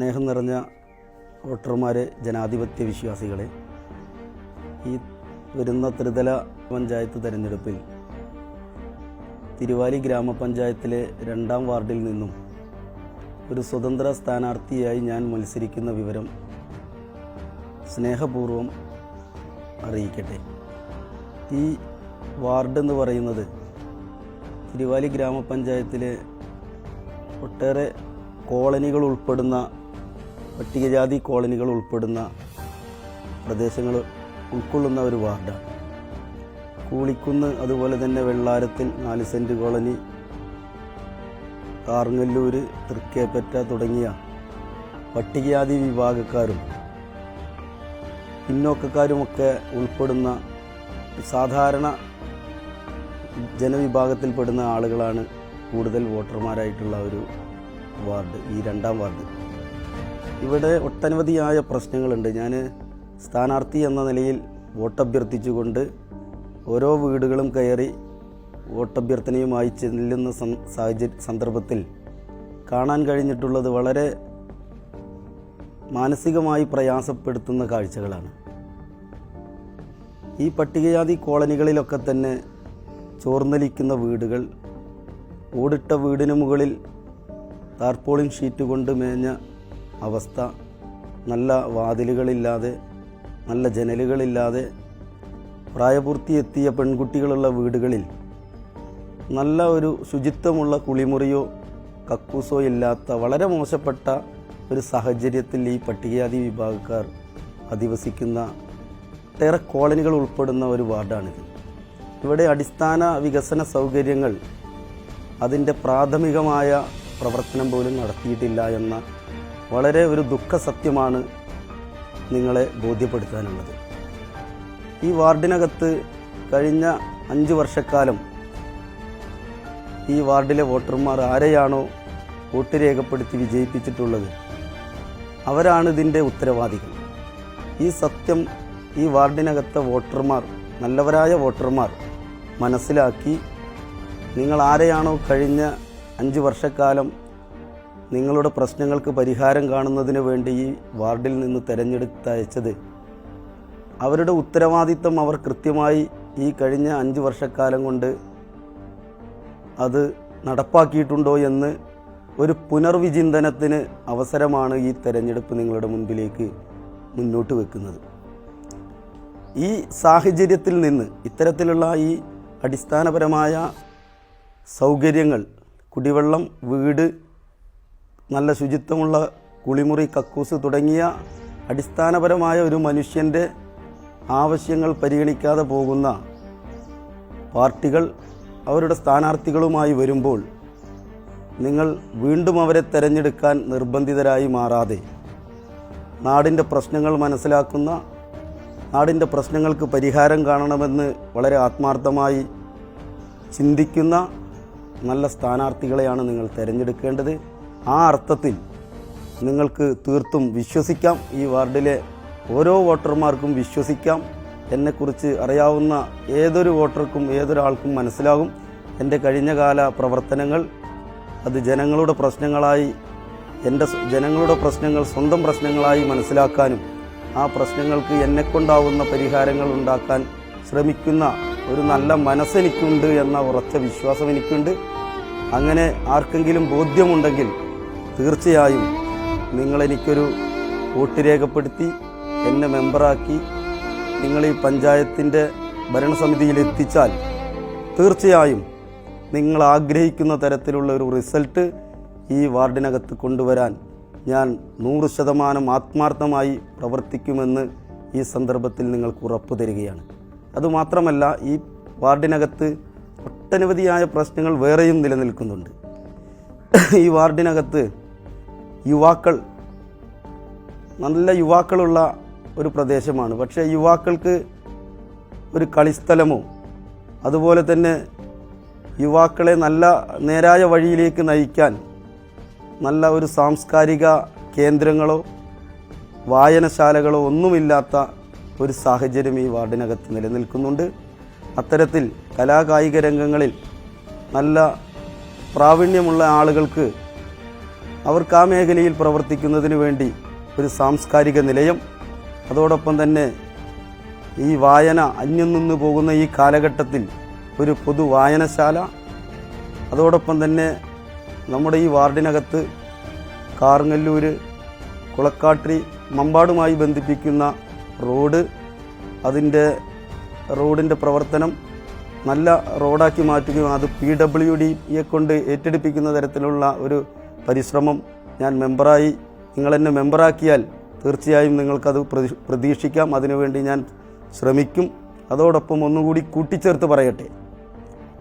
സ്നേഹം നിറഞ്ഞ വോട്ടർമാരെ ജനാധിപത്യ വിശ്വാസികളെ ഈ വരുന്ന ത്രിതല പഞ്ചായത്ത് തെരഞ്ഞെടുപ്പിൽ തിരുവാലി ഗ്രാമപഞ്ചായത്തിലെ രണ്ടാം വാർഡിൽ നിന്നും ഒരു സ്വതന്ത്ര സ്ഥാനാർത്ഥിയായി ഞാൻ മത്സരിക്കുന്ന വിവരം സ്നേഹപൂർവം അറിയിക്കട്ടെ. ഈ വാർഡ് എന്ന് പറയുന്നത് തിരുവാലി ഗ്രാമപഞ്ചായത്തിലെ ഒട്ടേറെ കോളനികൾ ഉൾപ്പെടുന്ന പട്ടികജാതി കോളനികൾ ഉൾപ്പെടുന്ന പ്രദേശങ്ങൾ ഉൾക്കൊള്ളുന്ന ഒരു വാർഡാണ്. കൂളിക്കുന്ന് അതുപോലെ തന്നെ വെള്ളാരത്തിൽ നാല് സെന്റ് കോളനി കാർങ്ങല്ലൂർ തൃക്കേപ്പറ്റ തുടങ്ങിയ പട്ടികജാതി വിഭാഗക്കാരും പിന്നോക്കക്കാരുമൊക്കെ ഉൾപ്പെടുന്ന സാധാരണ ജനവിഭാഗത്തിൽപ്പെടുന്ന ആളുകളാണ് കൂടുതൽ വോട്ടർമാരായിട്ടുള്ള ഒരു വാർഡ് ഈ രണ്ടാം വാർഡ്. ഇവിടെ ഒട്ടനവധിയായ പ്രശ്നങ്ങളുണ്ട്. ഞാൻ സ്ഥാനാർത്ഥി എന്ന നിലയിൽ വോട്ടഭ്യർത്ഥിച്ചുകൊണ്ട് ഓരോ വീടുകളും കയറി വോട്ടഭ്യർത്ഥനയുമായി ചെല്ലുന്ന സാഹചര്യ സന്ദർഭത്തിൽ കാണാൻ കഴിഞ്ഞിട്ടുള്ളത് വളരെ മാനസികമായി പ്രയാസപ്പെടുത്തുന്ന കാഴ്ചകളാണ്. ഈ പട്ടികജാതി കോളനികളിലൊക്കെ തന്നെ ചോർന്നലിക്കുന്ന വീടുകൾ ഓടിട്ട വീടിന് മുകളിൽ താർപോളിൻ ഷീറ്റ് കൊണ്ട് മേഞ്ഞ അവസ്ഥ നല്ല വാതിലുകളില്ലാതെ നല്ല ജനലുകളില്ലാതെ പ്രായപൂർത്തി എത്തിയ പെൺകുട്ടികളുള്ള വീടുകളിൽ നല്ല ഒരു ശുചിത്വമുള്ള കുളിമുറിയോ കക്കൂസോ ഇല്ലാത്ത വളരെ മോശപ്പെട്ട ഒരു സാഹചര്യത്തിൽ ഈ പട്ടികജാതി വിഭാഗക്കാർ അധിവസിക്കുന്ന ഒട്ടേറെ കോളനികൾ ഉൾപ്പെടുന്ന ഒരു വാർഡാണിത്. ഇവിടെ അടിസ്ഥാന വികസന സൗകര്യങ്ങൾ അതിന്റെ പ്രാഥമികമായ പ്രവർത്തനം പോലും നടത്തിയിട്ടില്ല എന്ന വളരെ ഒരു ദുഃഖ സത്യമാണ് നിങ്ങളെ ബോധ്യപ്പെടുത്താനുള്ളത്. ഈ വാർഡിനകത്ത് കഴിഞ്ഞ അഞ്ച് വർഷക്കാലം ഈ വാർഡിലെ വോട്ടർമാർ ആരെയാണോ വോട്ട് രേഖപ്പെടുത്തി വിജയിപ്പിച്ചിട്ടുള്ളത് അവരാണ് ഇതിന്റെ ഉത്തരവാദികൾ. ഈ സത്യം ഈ വാർഡിനകത്തെ വോട്ടർമാർ നല്ലവരായ വോട്ടർമാർ മനസ്സിലാക്കി നിങ്ങൾ ആരെയാണോ കഴിഞ്ഞ അഞ്ച് വർഷക്കാലം നിങ്ങളുടെ പ്രശ്നങ്ങൾക്ക് പരിഹാരം കാണുന്നതിന് വേണ്ടി ഈ വാർഡിൽ നിന്ന് തിരഞ്ഞെടുത്തയച്ചത്. അവരുടെ ഉത്തരവാദിത്തം അവർ കൃത്യമായി ഈ കഴിഞ്ഞ അഞ്ച് വർഷക്കാലം കൊണ്ട് അത് നടപ്പാക്കിയിട്ടുണ്ടോ എന്ന് ഒരു പുനർവിചിന്തനത്തിന് അവസരമാണ് ഈ തെരഞ്ഞെടുപ്പ് നിങ്ങളുടെ മുൻപിലേക്ക് മുന്നോട്ട് വെക്കുന്നത്. ഈ സാഹചര്യത്തിൽ നിന്ന് ഇത്തരത്തിലുള്ള ഈ അടിസ്ഥാനപരമായ സൗകര്യങ്ങൾ കുടിവെള്ളം വീട് നല്ല ശുചിത്വമുള്ള കുളിമുറി കക്കൂസ് തുടങ്ങിയ അടിസ്ഥാനപരമായ ഒരു മനുഷ്യന്റെ ആവശ്യങ്ങൾ പരിഗണിക്കാതെ പോകുന്ന പാർട്ടികൾ അവരുടെ സ്ഥാനാർത്ഥികളുമായി വരുമ്പോൾ നിങ്ങൾ വീണ്ടും അവരെ തിരഞ്ഞെടുക്കാൻ നിർബന്ധിതരായി മാറാതെ നാടിന്റെ പ്രശ്നങ്ങൾ മനസ്സിലാക്കുന്ന നാടിന്റെ പ്രശ്നങ്ങൾക്ക് പരിഹാരം കാണണമെന്ന് വളരെ ആത്മാർത്ഥമായി ചിന്തിക്കുന്ന നല്ല സ്ഥാനാർത്ഥികളെയാണ് നിങ്ങൾ തിരഞ്ഞെടുക്കേണ്ടത്. ആ അർത്ഥത്തിൽ നിങ്ങൾക്ക് തീർത്തും വിശ്വസിക്കാം. ഈ വാർഡിലെ ഓരോ വോട്ടർമാർക്കും വിശ്വസിക്കാം. എന്നെക്കുറിച്ച് അറിയാവുന്ന ഏതൊരു വോട്ടർക്കും ഏതൊരാൾക്കും മനസ്സിലാകും. എന്റെ കഴിഞ്ഞകാല പ്രവർത്തനങ്ങൾ അത് ജനങ്ങളുടെ പ്രശ്നങ്ങളായി എന്റെ ജനങ്ങളുടെ പ്രശ്നങ്ങൾ സ്വന്തം പ്രശ്നങ്ങളായി മനസ്സിലാക്കാനും ആ പ്രശ്നങ്ങൾക്ക് എന്നെക്കൊണ്ടാവുന്ന പരിഹാരങ്ങൾ ഉണ്ടാക്കാൻ ശ്രമിക്കുന്ന ഒരു നല്ല മനസ്സെനിക്കുണ്ട് എന്ന ഉറച്ച വിശ്വാസം എനിക്കുണ്ട്. അങ്ങനെ ആർക്കെങ്കിലും ബോധ്യമുണ്ടെങ്കിൽ തീർച്ചയായും നിങ്ങളെനിക്കൊരു വോട്ട് രേഖപ്പെടുത്തി എന്നെ മെമ്പറാക്കി നിങ്ങൾ ഈ പഞ്ചായത്തിന്റെ ഭരണസമിതിയിൽ എത്തിച്ചാൽ തീർച്ചയായും നിങ്ങൾ ആഗ്രഹിക്കുന്ന തരത്തിലുള്ള ഒരു റിസൾട്ട് ഈ വാർഡിനകത്ത് കൊണ്ടുവരാൻ ഞാൻ നൂറ് ശതമാനം ആത്മാർത്ഥമായി പ്രവർത്തിക്കുമെന്ന് ഈ സന്ദർഭത്തിൽ നിങ്ങൾക്ക് ഉറപ്പ് തരികയാണ്. അതുമാത്രമല്ല ഈ വാർഡിനകത്ത് ഒട്ടനവധിയായ പ്രശ്നങ്ങൾ വേറെയും നിലനിൽക്കുന്നുണ്ട്. ഈ വാർഡിനകത്ത് യുവാക്കൾ നല്ല യുവാക്കളുള്ള ഒരു പ്രദേശമാണ്. പക്ഷേ യുവാക്കൾക്ക് ഒരു കളിസ്ഥലമോ അതുപോലെ തന്നെ യുവാക്കളെ നല്ല നേരായ വഴിയിലേക്ക് നയിക്കാൻ നല്ല ഒരു സാംസ്കാരിക കേന്ദ്രങ്ങളോ വായനശാലകളോ ഒന്നുമില്ലാത്ത ഒരു സാഹചര്യം ഈ വാർഡിനകത്ത് നിലനിൽക്കുന്നുണ്ട്. അത്തരത്തിൽ കലാകായിക രംഗങ്ങളിൽ നല്ല പ്രാവീണ്യമുള്ള ആളുകൾക്ക് അവർക്ക് ആ മേഖലയിൽ പ്രവർത്തിക്കുന്നതിന് വേണ്ടി ഒരു സാംസ്കാരിക നിലയം അതോടൊപ്പം തന്നെ ഈ വായന അന്യം നിന്ന് പോകുന്ന ഈ കാലഘട്ടത്തിൽ ഒരു പൊതു വായനശാല അതോടൊപ്പം തന്നെ നമ്മുടെ ഈ വാർഡിനകത്ത് കാർങ്ങല്ലൂർ കുളക്കാട്ടി മമ്പാടുമായി ബന്ധിപ്പിക്കുന്ന റോഡ് അതിന്റെ റോഡിന്റെ പ്രവർത്തനം നല്ല റോഡാക്കി മാറ്റുകയും അത് പി ഡബ്ല്യു ഡിയെ കൊണ്ട് ഏറ്റെടുപ്പിക്കുന്ന തരത്തിലുള്ള ഒരു പരിശ്രമം ഞാൻ മെമ്പറായി നിങ്ങളെന്നെ മെമ്പറാക്കിയാൽ തീർച്ചയായും നിങ്ങൾക്കത് പ്രതി- പ്രതീക്ഷിക്കാം. അതിനുവേണ്ടി ഞാൻ ശ്രമിക്കും. അതോടൊപ്പം ഒന്നുകൂടി കൂട്ടിച്ചേർത്ത് പറയട്ടെ.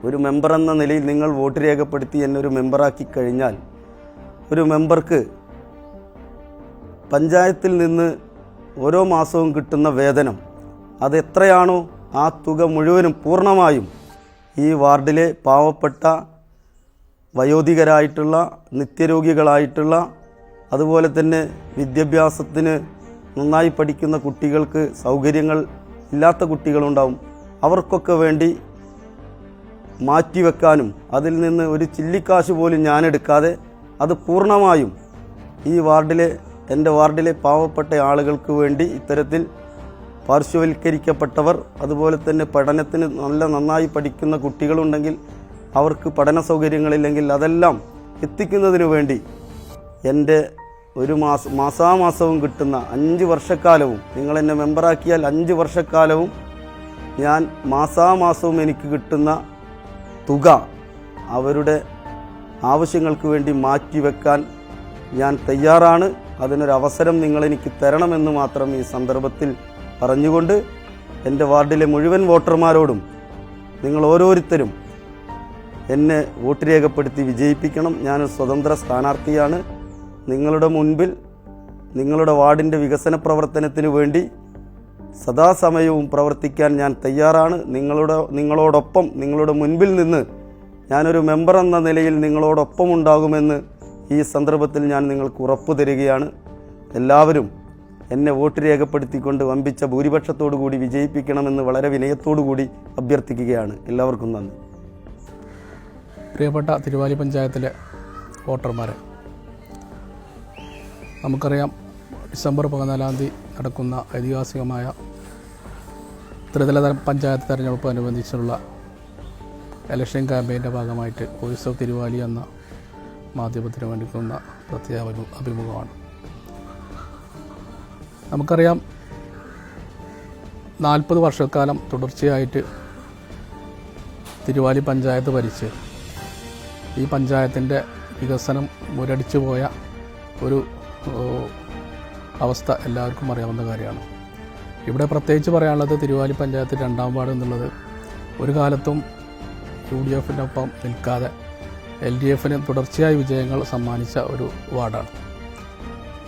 ഒരു മെമ്പർ എന്ന നിലയിൽ നിങ്ങൾ വോട്ട് രേഖപ്പെടുത്തി എന്നെ ഒരു മെമ്പറാക്കി കഴിഞ്ഞാൽ ഒരു മെമ്പർക്ക് പഞ്ചായത്തിൽ നിന്ന് ഓരോ മാസവും കിട്ടുന്ന വേതനം അതെത്രയാണോ ആ തുക മുഴുവനും പൂർണമായും ഈ വാർഡിലെ പാവപ്പെട്ട വയോധികരായിട്ടുള്ള നിത്യരോഗികളായിട്ടുള്ള അതുപോലെ തന്നെ വിദ്യാഭ്യാസത്തിന് നന്നായി പഠിക്കുന്ന കുട്ടികൾക്ക് സൗകര്യങ്ങൾ ഇല്ലാത്ത കുട്ടികളുണ്ടാവും. അവർക്കൊക്കെ വേണ്ടി മാറ്റിവെക്കാനും അതിൽ നിന്ന് ഒരു ചില്ലിക്കാശ് പോലും ഞാൻ എടുക്കാതെ അത് പൂർണമായും ഈ വാർഡിലെ എന്റെ വാർഡിലെ പാവപ്പെട്ട ആളുകൾക്ക് വേണ്ടി ഇത്തരത്തിൽ പാർശ്വവൽക്കരിക്കപ്പെട്ടവർ അതുപോലെ തന്നെ പഠനത്തിന് നല്ല നന്നായി പഠിക്കുന്ന കുട്ടികളുണ്ടെങ്കിൽ അവർക്ക് പഠന സൗകര്യങ്ങളില്ലെങ്കിൽ അതെല്ലാം എത്തിക്കുന്നതിന് വേണ്ടി എന്റെ ഒരു മാസം മാസാമാസവും കിട്ടുന്ന അഞ്ച് വർഷക്കാലവും നിങ്ങൾ എന്നെ മെമ്പറാക്കിയാൽ അഞ്ച് വർഷക്കാലവും ഞാൻ മാസാമാസവും എനിക്ക് കിട്ടുന്ന തുക അവരുടെ ആവശ്യങ്ങൾക്ക് വേണ്ടി മാറ്റിവെക്കാൻ ഞാൻ തയ്യാറാണ്. അതിനൊരു അവസരം നിങ്ങൾ എനിക്ക് തരണമെന്ന് മാത്രം ഈ സന്ദർഭത്തിൽ പറഞ്ഞുകൊണ്ട് എന്റെ വാർഡിലെ മുഴുവൻ വോട്ടർമാരോടും നിങ്ങൾ ഓരോരുത്തരും എന്നെ വോട്ട് രേഖപ്പെടുത്തി വിജയിപ്പിക്കണം. ഞാൻ സ്വതന്ത്ര സ്ഥാനാർത്ഥിയാണ്. നിങ്ങളുടെ മുൻപിൽ നിങ്ങളുടെ വാർഡിന്റെ വികസന പ്രവർത്തനത്തിന് വേണ്ടി സദാസമയവും പ്രവർത്തിക്കാൻ ഞാൻ തയ്യാറാണ്. നിങ്ങളുടെ നിങ്ങളോടൊപ്പം നിങ്ങളുടെ മുൻപിൽ നിന്ന് ഞാനൊരു മെമ്പർ എന്ന നിലയിൽ നിങ്ങളോടൊപ്പം ഉണ്ടാകുമെന്ന് ഈ സന്ദർഭത്തിൽ ഞാൻ നിങ്ങൾക്ക് ഉറപ്പു തരികയാണ്. എല്ലാവരും എന്നെ വോട്ട് രേഖപ്പെടുത്തിക്കൊണ്ട് വമ്പിച്ച ഭൂരിപക്ഷത്തോടു കൂടി വിജയിപ്പിക്കണമെന്ന് വളരെ വിനയത്തോടു കൂടി അഭ്യർത്ഥിക്കുകയാണ്. എല്ലാവർക്കും നന്ദി. പ്രിയപ്പെട്ട തിരുവാലി പഞ്ചായത്തിലെ വോട്ടർമാരെ നമുക്കറിയാം ഡിസംബർ പതിനാലാം തീയതി നടക്കുന്ന ഐതിഹാസികമായ ത്രിതല പഞ്ചായത്ത് തെരഞ്ഞെടുപ്പ് അനുബന്ധിച്ചുള്ള ഇലക്ഷൻ ക്യാമ്പയിന്റെ ഭാഗമായിട്ട് വോയിസ് ഓഫ് തിരുവാലി എന്ന മാധ്യമത്തിന് വേണ്ടിക്കുന്ന പ്രത്യേക അഭി- അഭിമുഖമാണ്. നമുക്കറിയാം നാൽപ്പത് വർഷക്കാലം തുടർച്ചയായിട്ട് തിരുവാലി പഞ്ചായത്ത് ഭരിച്ച് ഈ പഞ്ചായത്തിന്റെ വികസനം മുരടിച്ചു പോയ ഒരു അവസ്ഥ എല്ലാവർക്കും അറിയാവുന്ന കാര്യമാണ്. ഇവിടെ പ്രത്യേകിച്ച് പറയാനുള്ളത് തിരുവാലി പഞ്ചായത്ത് രണ്ടാം വാർഡ് എന്നുള്ളത് ഒരു കാലത്തും യു ഡി എഫിനൊപ്പം നിൽക്കാതെ എൽ ഡി എഫിന് തുടർച്ചയായി വിജയങ്ങൾ സമ്മാനിച്ച ഒരു വാർഡാണ്.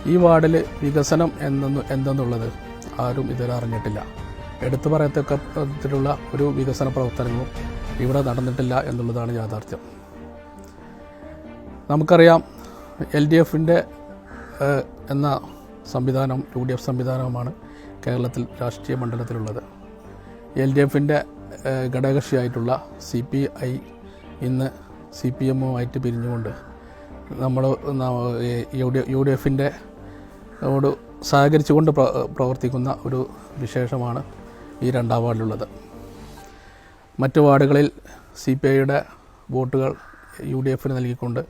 ഈ വാർഡിൽ വികസനം എന്തെന്ന് എന്തെന്നുള്ളത് ആരും ഇതുവരെ അറിഞ്ഞിട്ടില്ല. എടുത്തു പറയത്തക്കത്തിലുള്ള ഒരു വികസന പ്രവർത്തനങ്ങളും ഇവിടെ നടന്നിട്ടില്ല എന്നുള്ളതാണ് യാഥാർത്ഥ്യം. നമുക്കറിയാം എൽ ഡി എഫിന്റെ എന്ന സംവിധാനം യു ഡി എഫ് സംവിധാനവുമാണ് കേരളത്തിൽ രാഷ്ട്രീയ മണ്ഡലത്തിലുള്ളത്. എൽ ഡി എഫിന്റെ ഘടകകക്ഷിയായിട്ടുള്ള സി പി ഐ ഇന്ന് സി പി എമ്മുമായിട്ട് പിരിഞ്ഞുകൊണ്ട് നമ്മൾ യു ഡി എഫിന്റെ ോട് സഹകരിച്ചുകൊണ്ട് പ്ര- പ്രവർത്തിക്കുന്ന ഒരു വിശേഷമാണ് ഈ രണ്ടാം വാർഡിലുള്ളത് മറ്റു വാർഡുകളിൽ സി പി ഐയുടെ വോട്ടുകൾ യു ഡി എഫിന് നൽകിക്കൊണ്ട്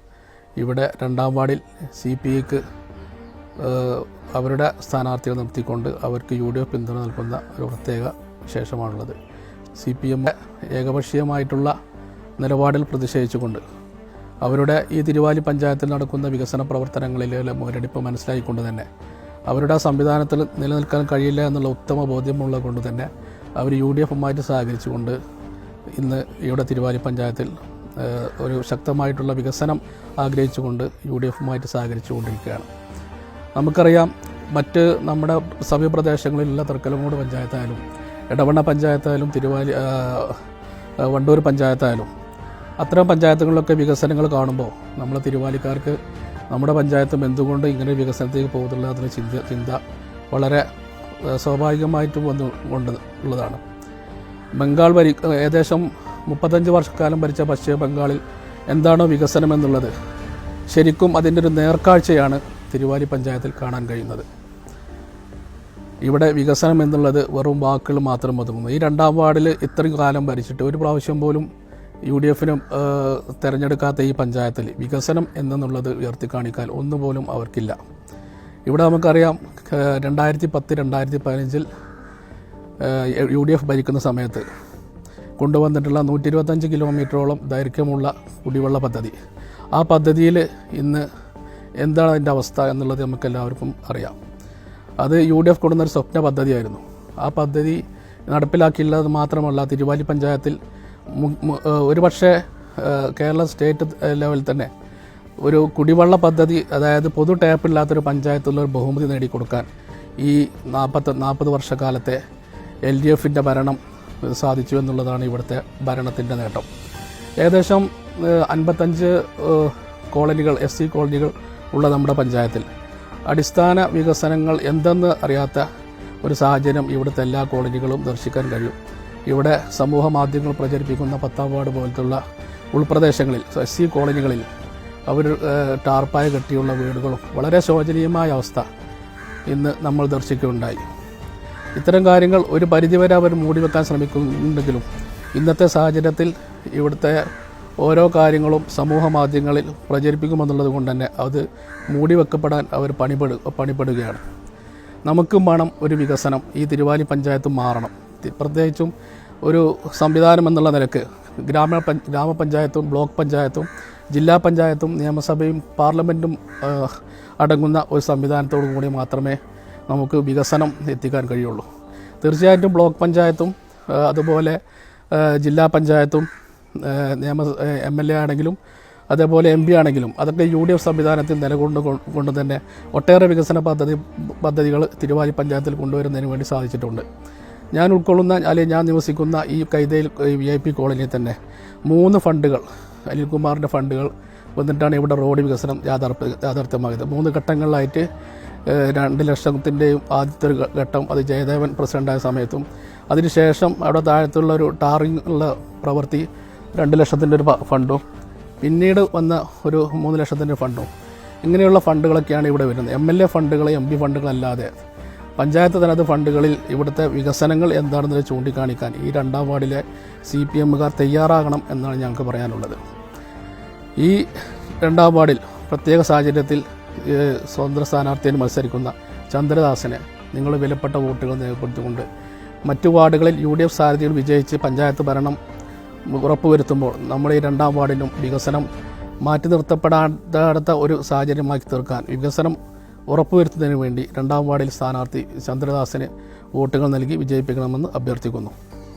ഇവിടെ രണ്ടാം വാർഡിൽ സി പി ഐക്ക് അവരുടെ സ്ഥാനാർത്ഥികൾ നിർത്തിക്കൊണ്ട് അവർക്ക് യു ഡി എഫ് പിന്തുണ നൽകുന്ന ഒരു പ്രത്യേക വിശേഷമാണുള്ളത്. സി പി എം ഏകപക്ഷീയമായിട്ടുള്ള നിലപാടിൽ പ്രതിഷേധിച്ചുകൊണ്ട് അവരുടെ ഈ തിരുവാലി പഞ്ചായത്തിൽ നടക്കുന്ന വികസന പ്രവർത്തനങ്ങളിലെ മുരടിപ്പ് മനസ്സിലായിക്കൊണ്ട് തന്നെ അവരുടെ സംവിധാനത്തിൽ നിലനിൽക്കാൻ കഴിയില്ല എന്നുള്ള ഉത്തമ ബോധ്യമുള്ളത് കൊണ്ട് തന്നെ അവർ യു ഡി എഫുമായിട്ട് സഹകരിച്ചുകൊണ്ട് ഇന്ന് ഇവിടെ തിരുവാലി പഞ്ചായത്തിൽ ഒരു ശക്തമായിട്ടുള്ള വികസനം ആഗ്രഹിച്ചുകൊണ്ട് യു ഡി എഫുമായിട്ട് സഹകരിച്ചുകൊണ്ടിരിക്കുകയാണ്. നമുക്കറിയാം മറ്റ് നമ്മുടെ സമീപപ്രദേശങ്ങളിലുള്ള തൃക്കലങ്ങോട് പഞ്ചായത്തായാലും ഇടവണ്ണ പഞ്ചായത്തായാലും തിരുവാലി വണ്ടൂർ പഞ്ചായത്തായാലും അത്തരം പഞ്ചായത്തുകളിലൊക്കെ വികസനങ്ങൾ കാണുമ്പോൾ നമ്മൾ തിരുവാലിക്കാർക്ക് നമ്മുടെ പഞ്ചായത്തും എന്തുകൊണ്ട് ഇങ്ങനെ വികസനത്തേക്ക് പോകുന്നുള്ള അതിന് ചിന്ത ചിന്ത വളരെ സ്വാഭാവികമായിട്ട് സ്വാഭാവികമായിട്ടും വന്നു കൊണ്ട് ഉള്ളതാണ്. ബംഗാൾ ഭരി ഏകദേശം മുപ്പത്തഞ്ച് വർഷക്കാലം ഭരിച്ച പശ്ചിമ ബംഗാളിൽ എന്താണോ വികസനം എന്നുള്ളത് ശരിക്കും അതിന്റെ ഒരു നേർക്കാഴ്ചയാണ് തിരുവാലി പഞ്ചായത്തിൽ കാണാൻ കഴിയുന്നത്. ഇവിടെ വികസനം എന്നുള്ളത് വെറും വാക്കുകൾ മാത്രം ഒതുങ്ങുന്നു. ഈ രണ്ടാം വാർഡിൽ ഇത്രയും കാലം ഭരിച്ചിട്ട് ഒരു പ്രാവശ്യം പോലും യു ഡി എഫിനും തിരഞ്ഞെടുക്കാത്ത ഈ പഞ്ചായത്തിൽ വികസനം എന്നുള്ളത് ഉയർത്തി കാണിക്കാൻ ഒന്നുപോലും അവർക്കില്ല. ഇവിടെ നമുക്കറിയാം രണ്ടായിരത്തി പത്ത് രണ്ടായിരത്തി പതിനഞ്ചിൽ യു ഡി എഫ് ഭരിക്കുന്ന സമയത്ത് കൊണ്ടുവന്നിട്ടുള്ള നൂറ്റി ഇരുപത്തഞ്ച് കിലോമീറ്ററോളം ദൈർഘ്യമുള്ള കുടിവെള്ള പദ്ധതി. ആ പദ്ധതിയിൽ ഇന്ന് എന്താണ് അതിന്റെ അവസ്ഥ എന്നുള്ളത് നമുക്ക് എല്ലാവർക്കും അറിയാം. അത് യു ഡി എഫ് കൊണ്ടുവന്നൊരു സ്വപ്ന പദ്ധതിയായിരുന്നു. ആ പദ്ധതി നടപ്പിലാക്കിയുള്ളത് മാത്രമല്ല തിരുവാലി പഞ്ചായത്തിൽ ഒരു പക്ഷേ കേരള സ്റ്റേറ്റ് ലെവലിൽ തന്നെ ഒരു കുടിവെള്ള പദ്ധതി അതായത് പൊതു ടാപ്പില്ലാത്തൊരു പഞ്ചായത്തുള്ള ഒരു ബഹുമതി നേടിക്കൊടുക്കാൻ ഈ നാൽപ്പത്തി നാൽപ്പത് വർഷക്കാലത്തെ എൽ ഡി എഫിന്റെ ഭരണം സാധിച്ചു എന്നുള്ളതാണ് ഇവിടുത്തെ ഭരണത്തിന്റെ നേട്ടം. ഏകദേശം അൻപത്തഞ്ച് കോളനികൾ എസ് സി കോളനികൾ ഉള്ള നമ്മുടെ പഞ്ചായത്തിൽ. അടിസ്ഥാന വികസനങ്ങൾ എന്തെന്ന് അറിയാത്ത ഒരു സാഹചര്യം ഇവിടുത്തെ എല്ലാ കോളനികളും ദർശിക്കാൻ കഴിയും. ഇവിടെ സമൂഹ മാധ്യമങ്ങൾ പ്രചരിപ്പിക്കുന്ന പത്താം വാർഡ് പോലത്തുള്ള ഉൾപ്രദേശങ്ങളിൽ എസ് സി കോളനികളിൽ അവർ ടാർപ്പായ കെട്ടിയുള്ള വീടുകളും വളരെ ശോചനീയമായ അവസ്ഥ ഇന്ന് നമ്മൾ ദർശിക്കുകയുണ്ടായി. ഇത്തരം കാര്യങ്ങൾ ഒരു പരിധിവരെ അവർ മൂടിവെക്കാൻ ശ്രമിക്കുന്നുണ്ടെങ്കിലും ഇന്നത്തെ സാഹചര്യത്തിൽ ഇവിടുത്തെ ഓരോ കാര്യങ്ങളും സമൂഹ മാധ്യമങ്ങളിൽ പ്രചരിപ്പിക്കുമെന്നുള്ളത് കൊണ്ട് തന്നെ അത് മൂടിവെക്കപ്പെടാൻ അവർ പണിപെടു പണിപ്പെടുകയാണ്. നമുക്കും വേണം ഒരു വികസനം. ഈ തിരുവാലി പഞ്ചായത്തും മാറണം. പ്രത്യേകിച്ചും ഒരു സംവിധാനം എന്നുള്ള നിലയ്ക്ക് ഗ്രാമ പഞ്ച- ഗ്രാമപഞ്ചായത്തും ബ്ലോക്ക് പഞ്ചായത്തും ജില്ലാ പഞ്ചായത്തും നിയമസഭയും പാർലമെന്റും അടങ്ങുന്ന ഒരു സംവിധാനത്തോടു കൂടി മാത്രമേ നമുക്ക് വികസനം എത്തിക്കാൻ കഴിയുള്ളൂ. തീർച്ചയായിട്ടും ബ്ലോക്ക് പഞ്ചായത്തും അതുപോലെ ജില്ലാ പഞ്ചായത്തും നിയമ എം എൽ എ ആണെങ്കിലും അതേപോലെ എം പി ആണെങ്കിലും അതൊക്കെ യു ഡി എഫ് സംവിധാനത്തിൽ നിലകൊണ്ട് കൊണ്ട് തന്നെ ഒട്ടേറെ വികസന പദ്ധതി പദ്ധതികൾ തിരുവാലി പഞ്ചായത്തിൽ കൊണ്ടുവരുന്നതിന് വേണ്ടി സാധിച്ചിട്ടുണ്ട്. ഞാൻ ഉൾക്കൊള്ളുന്ന അല്ലെങ്കിൽ ഞാൻ നിവസിക്കുന്ന ഈ കൈതയിൽ വി ഐ പി കോളനിയിൽ തന്നെ മൂന്ന് ഫണ്ടുകൾ അനിൽകുമാറിന്റെ ഫണ്ടുകൾ വന്നിട്ടാണ് ഇവിടെ റോഡ് വികസനം യാഥാർത്ഥ്യ യാഥാർത്ഥ്യമായത്. മൂന്ന് ഘട്ടങ്ങളിലായിട്ട് രണ്ട് ലക്ഷത്തിന്റെയും ആദ്യത്തെ ഒരു ഘട്ടം അത് ജയദേവൻ പ്രസിഡന്റായ സമയത്തും. അതിനുശേഷം അവിടെ താഴത്തുള്ള ഒരു ടാറിംഗ് ഉള്ള പ്രവൃത്തി രണ്ട് ലക്ഷത്തിന്റെ ഒരു ഫണ്ടും. പിന്നീട് വന്ന ഒരു മൂന്ന് ലക്ഷത്തിന്റെ ഫണ്ടും. ഇങ്ങനെയുള്ള ഫണ്ടുകളൊക്കെയാണ് ഇവിടെ വരുന്നത്. എം എൽ എ ഫണ്ടുകൾ എം പി ഫണ്ടുകളല്ലാതെ. പഞ്ചായത്ത് തനത് ഫണ്ടുകളിൽ ഇവിടുത്തെ വികസനങ്ങൾ എന്താണെന്നത് ചൂണ്ടിക്കാണിക്കാൻ ഈ രണ്ടാം വാർഡിലെ സി പി എമ്മുകാർ തയ്യാറാകണം എന്നാണ് ഞങ്ങൾക്ക് പറയാനുള്ളത്. ഈ രണ്ടാം വാർഡിൽ പ്രത്യേക സാഹചര്യത്തിൽ സ്വതന്ത്ര സ്ഥാനാർത്ഥിയിൽ മത്സരിക്കുന്ന ചന്ദ്രദാസിനെ നിങ്ങൾ വിലപ്പെട്ട വോട്ടുകൾ രേഖപ്പെടുത്തിക്കൊണ്ട് മറ്റു വാർഡുകളിൽ യു ഡി എഫ് സ്ഥാനാർത്ഥികൾ വിജയിച്ച് പഞ്ചായത്ത് ഭരണം ഉറപ്പുവരുത്തുമ്പോൾ നമ്മൾ ഈ രണ്ടാം വാർഡിലും വികസനം മാറ്റി നിർത്തപ്പെടാത്ത ഒരു സാഹചര്യമാക്കി തീർക്കാൻ വികസനം ഉറപ്പുവരുത്തുന്നതിന് വേണ്ടി രണ്ടാം വാർഡിൽ സ്ഥാനാർത്ഥി ചന്ദ്രദാസിന് വോട്ടുകൾ നൽകി വിജയിപ്പിക്കണമെന്ന് അഭ്യർത്ഥിക്കുന്നു.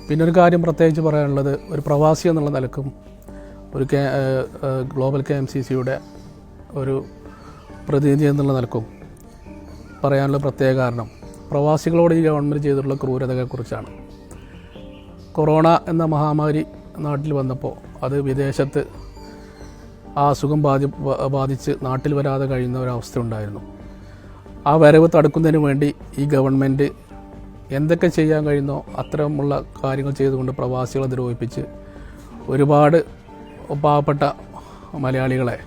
പിന്നെ ഒരു കാര്യം പ്രത്യേകിച്ച് പറയാനുള്ളത് ഒരു പ്രവാസി എന്നുള്ള നിലക്കും ഒരു ഗ്ലോബൽ കെ എം സി സിയുടെ ഒരു പ്രതിനിധി എന്നുള്ള നിലക്കും പറയാനുള്ള പ്രത്യേക കാരണം പ്രവാസികളോട് ഈ ഗവൺമെന്റ് ചെയ്തിട്ടുള്ള ക്രൂരതയെക്കുറിച്ചാണ് കൊറോണ എന്ന മഹാമാരി നാട്ടിൽ വന്നപ്പോൾ അത് വിദേശത്ത് ആ അസുഖം ബാധി ബാധിച്ച് നാട്ടിൽ വരാതെ കഴിയുന്ന ഒരവസ്ഥ ഉണ്ടായിരുന്നു. ആ വരവ് തടുക്കുന്നതിന് വേണ്ടി ഈ ഗവൺമെന്റ് എന്തൊക്കെ ചെയ്യാൻ കഴിയുന്നോ അത്തരമുള്ള കാര്യങ്ങൾ ചെയ്തുകൊണ്ട് പ്രവാസികളെ ദ്രോഹിപ്പിച്ച് ഒരുപാട് പാവപ്പെട്ട മലയാളികളെ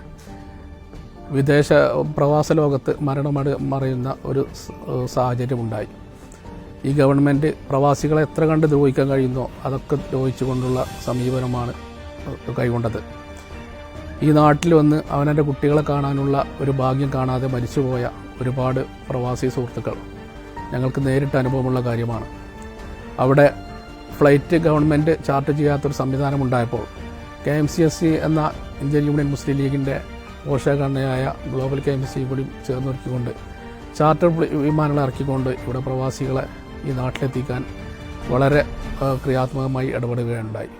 വിദേശ പ്രവാസ ലോകത്ത് മരണമട മറയുന്ന ഒരു സാഹചര്യമുണ്ടായി. ഈ ഗവൺമെന്റ് പ്രവാസികളെ എത്ര കണ്ട് ദ്രോഹിക്കാൻ കഴിയുന്നോ അതൊക്കെ ദ്രോഹിച്ചുകൊണ്ടുള്ള സമീപനമാണ് കൈകൊണ്ടത്. ഈ നാട്ടിൽ വന്ന് അവനെന്റെ കുട്ടികളെ കാണാനുള്ള ഒരു ഭാഗ്യം കാണാതെ മരിച്ചുപോയ ഒരുപാട് പ്രവാസി സുഹൃത്തുക്കൾ ഞങ്ങൾക്ക് നേരിട്ട് അനുഭവമുള്ള കാര്യമാണ്. അവിടെ ഫ്ലൈറ്റ് ഗവൺമെന്റ് ചാർട്ട് ചെയ്യാത്തൊരു സംവിധാനം ഉണ്ടായപ്പോൾ K M C S C എന്ന ഇന്ത്യൻ യൂണിയൻ മുസ്ലിം ലീഗിന്റെ പോഷകഘടനയായ ഗ്ലോബൽ കെമിസ്ട്രിയും കൂടി ചേർന്നൊരുക്കിക്കൊണ്ട് ചാർട്ടർ വിമാനങ്ങൾ ഇറക്കിക്കൊണ്ട് ഇവിടെ പ്രവാസികളെ ഈ നാട്ടിലെത്തിക്കാൻ വളരെ ക്രിയാത്മകമായി ഇടപെടുകയുണ്ടായി.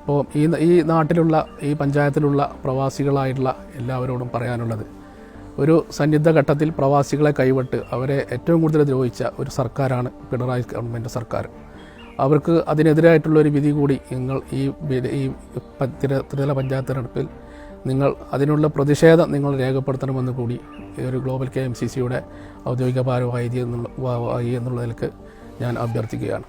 അപ്പോൾ ഈ ഈ നാട്ടിലുള്ള ഈ പഞ്ചായത്തിലുള്ള പ്രവാസികളായിട്ടുള്ള എല്ലാവരോടും പറയാനുള്ളത് ഒരു സന്നിഗ്ധ ഘട്ടത്തിൽ പ്രവാസികളെ കൈവിട്ട് അവരെ ഏറ്റവും കൂടുതൽ ദ്രോഹിച്ച ഒരു സർക്കാരാണ് പിണറായി ഗവൺമെന്റ് സർക്കാർ. അവർക്ക് അതിനെതിരായിട്ടുള്ള ഒരു വിധി കൂടി നിങ്ങൾ ഈ ഈ ത്രിതല പഞ്ചായത്ത് തെരഞ്ഞെടുപ്പിൽ നിങ്ങൾ അതിനുള്ള പ്രതിഷേധം നിങ്ങൾ രേഖപ്പെടുത്തണമെന്ന് കൂടി ഒരു ഗ്ലോബൽ കെ എം സി സിയുടെ ഔദ്യോഗിക ഭാരവാഹി എന്നുള്ള എന്നുള്ള നിലയ്ക്ക് ഞാൻ അഭ്യർത്ഥിക്കുകയാണ്.